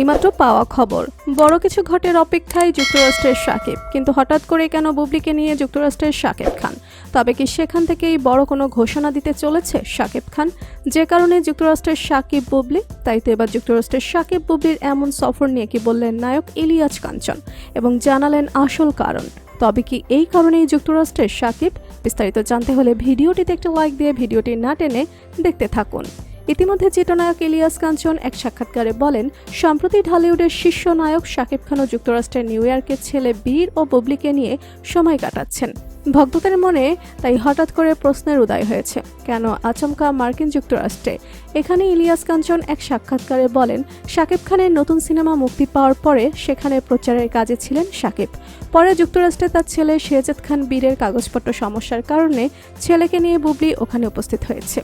এইমাত্র পাওয়া খবর। বড় কিছু ঘটের অপেক্ষায় যুক্তরাষ্ট্রের সাকিব। কিন্তু হঠাৎ করে কেন বুবলিকে নিয়ে যুক্তরাষ্ট্রের সাকিব খান? তবে কি সেখান থেকেই বড় কোনো ঘোষণা দিতে চলেছে সাকিব খান? যে কারণে যুক্তরাষ্ট্রের সাকিব বুবলি? তাই তো এবার যুক্তরাষ্ট্রের সাকিব বুবলির এমন সফর নিয়ে কি বললেন নায়ক ইলিয়াস কাঞ্চন? এবং জানালেন আসল কারণ। তবে কি এই কারণেই যুক্তরাষ্ট্রের সাকিব? বিস্তারিত জানতে হলে ভিডিওটিতে একটা লাইক দিয়ে ভিডিওটি না টেনে দেখতে থাকুন। ইতিমধ্যে চিত্রনায়ক ইলিয়াস কাঞ্চন এক সাক্ষাৎকারে বলেন সম্প্রতি ঢালিউডের শীর্ষ নায়ক শাকিব খান ও যুক্তরাষ্ট্রের নিউ ইয়র্কের ছেলে বীর ও বুবলিকে নিয়ে সময় কাটাচ্ছেন। ভক্তদের মনে তাই হঠাৎ করে প্রশ্নের উদয় হয়েছে, কেন আচমকা মার্কিন যুক্তরাষ্ট্রে? এখানে ইলিয়াস কাঞ্চন এক সাক্ষাৎকারে বলেন, শাকিব খানের নতুন সিনেমা মুক্তি পাওয়ার পরে সেখানে প্রচারের কাজে ছিলেন শাকিব। পরে যুক্তরাষ্ট্রে তার ছেলে শেহজাদ খান বীরের কাগজপত্র সমস্যার কারণে ছেলেকে নিয়ে বুবলি ওখানে উপস্থিত হয়েছে।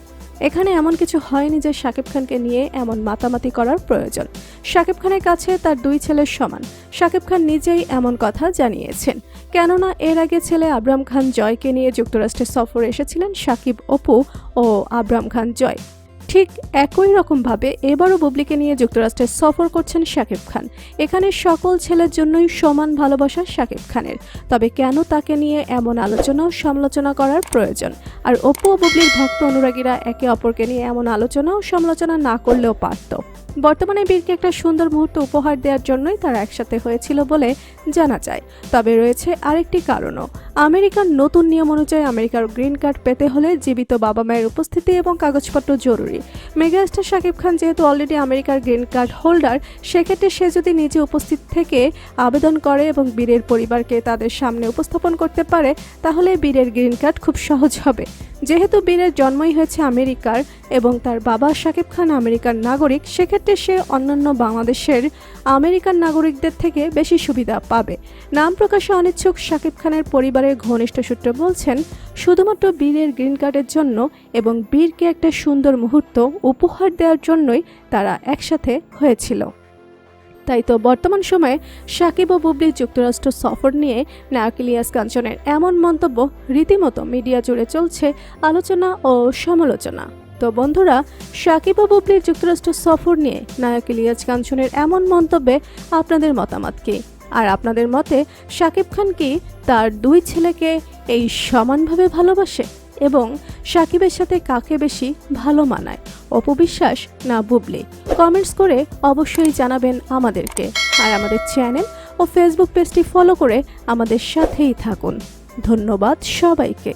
এখানে এমন কিছু হয়নি যে শাকিব খানকে নিয়ে এমন মাতামাতি করার প্রয়োজন। শাকিব খানের কাছে তার দুই ছেলের সমান। শাকিব খান নিজেই এমন কথা জানিয়েছেন। কেননা এর আগে ছেলে আবরাম খান জয়কে নিয়ে যুক্তরাষ্ট্রে সফরে এসেছিলেন সাকিব অপু ও আবরাম খান জয়। ঠিক একই রকমভাবে এবারও বুবলিকে নিয়ে যুক্তরাষ্ট্রে সফর করছেন শাকিব খান। এখানে সকল ছেলের জন্যই সমান ভালোবাসা শাকিব খানের। তবে কেন তাকে নিয়ে এমন আলোচনা ও সমালোচনা করার প্রয়োজন? আর অপু ও বুবলির ভক্ত অনুরাগীরা একে অপরকে নিয়ে এমন আলোচনা ও সমালোচনা না করলেও পারত। বর্তমানে বীরকে একটা সুন্দর মুহূর্ত উপহার দেওয়ার জন্যই তারা একসাথে হয়েছিল বলে জানা যায়। তবে রয়েছে আরেকটি কারণও। আমেরিকার নতুন নিয়ম অনুযায়ী আমেরিকার গ্রিন কার্ড পেতে হলে জীবিত বাবা মায়ের উপস্থিতি এবং কাগজপত্র জরুরি। মেগাস্টার শাকিব খান যেহেতু অলরেডি আমেরিকার গ্রিন কার্ড হোল্ডার, সেক্ষেত্রে সে যদি নিজে উপস্থিত থেকে আবেদন করে এবং বীরের পরিবারকে তাদের সামনে উপস্থাপন করতে পারে, তাহলে বীরের গ্রিন কার্ড খুব সহজ হবে। যেহেতু বীরের জন্মই হয়েছে আমেরিকার এবং তার বাবা শাকিব খান আমেরিকার নাগরিক, সেক্ষেত্রে সে অন্যান্য বাংলাদেশের আমেরিকান নাগরিকদের থেকে বেশি সুবিধা পাবে। নাম প্রকাশে অনিচ্ছুক শাকিব খানের পরিবারের ঘনিষ্ঠ সূত্র বলছেন, শুধুমাত্র বীরের গ্রিন কার্ডের জন্য এবং বীরকে একটা সুন্দর মুহূর্ত উপহার দেওয়ার জন্যই তারা একসাথে হয়েছিল। তাই তো বর্তমান সময়ে সাকিব ও বুবলি যুক্তরাষ্ট্র সফর নিয়ে নায়ক ইলিয়াস কাঞ্চনের এমন মন্তব্য রীতিমতো মিডিয়া জুড়ে চলছে আলোচনা ও সমালোচনা। তো বন্ধুরা, সাকিব ও বুবলির যুক্তরাষ্ট্র সফর নিয়ে নায়ক ইলিয়াস কাঞ্চনের এমন মন্তব্যে আপনাদের মতামত কি? আর আপনাদের মতে, সাকিব খান কি তার দুই ছেলেকে এই সমানভাবে ভালোবাসে এবং সাকিবের সাথে কাকে বেশি ভালো মানায়? অপবিশ্বাস না বুবলি কমেন্টস করে অবশ্যই জানাবেন আমাদেরকে। আর আমাদের চ্যানেল ও ফেসবুক পেজটি ফলো করে আমাদের সাথেই থাকুন। ধন্যবাদ সবাইকে।